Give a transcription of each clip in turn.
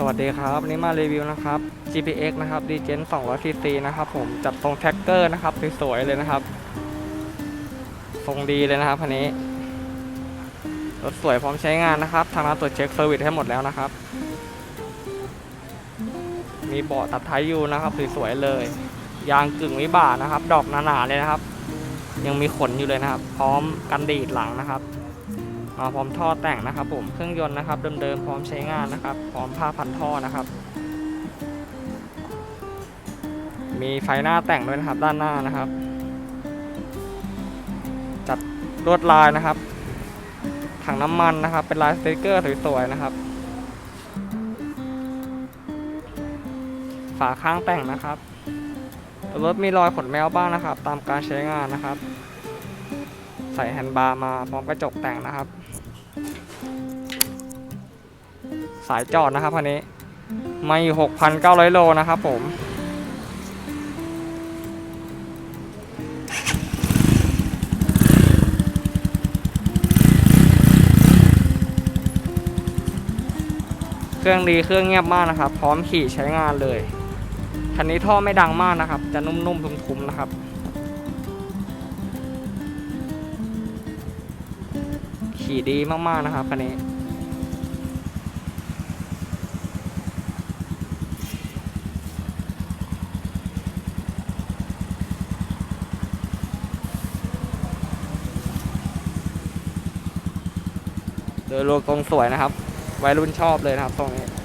สวัสดีครับวันนี้มารีวิวนะครับ GPX นะครับ d g e n 200 cc นะครับผมจัดทรงแท็กเกอร์นะครับสวยๆเลยนะครับ ทรงดีเลยนะครับคันนี้ รถสวยพร้อมใช้งานนะครับ ทางร้านตรวจเช็คเซอร์วิสให้หมดแล้วนะครับ มีเบาะตัดท้ายยูนะครับสวยๆเลย ยางกึ่งวิบากนะครับ ดอกหนาๆเลยนะครับ ยังมีขนอยู่เลยนะครับ พร้อมกันดีดหลังนะครับ มาพร้อมท่อแต่งนะครับ ผมเครื่องยนต์นะครับเดิมๆพร้อมใช้งานนะครับ พร้อมผ้าพันท่อนะครับ มีไฟหน้าแต่งด้วยนะครับด้านหน้านะครับ จัดลวดลายนะครับถังน้ำมันนะครับ เป็นลายสติกเกอร์สวยๆนะครับ ฝาข้างแต่งนะครับรถมีรอยขนแมวบ้างนะครับ ตามการใช้งานนะครับ ใส่แฮนด์บาร์มาพร้อมกระจกแต่งนะครับ สายจอดนะครับคันนี้มาอยู่6,900 โลนะครับผมเครื่องดีเครื่องเงียบมากนะครับ พร้อมขี่ใช้งานเลย คันนี้ท่อไม่ดังมากนะครับ จะนุ่มๆ ทุ้มๆ นะครับ ขี่ดีมากๆนะครับคันนี้โดยรวมตรงสวยนะครับ วัยรุ่นชอบเลยนะครับตรงนี้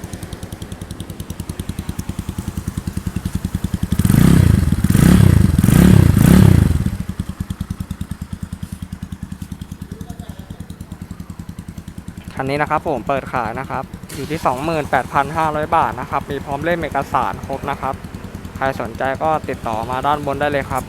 คันนี้นะครับผมเปิดขายนะครับ อยู่ที่ 28,500 บาทนะครับ มีพร้อมเล่มเอกสารครบนะครับ ใครสนใจก็ติดต่อมาด้านบนได้เลยครับ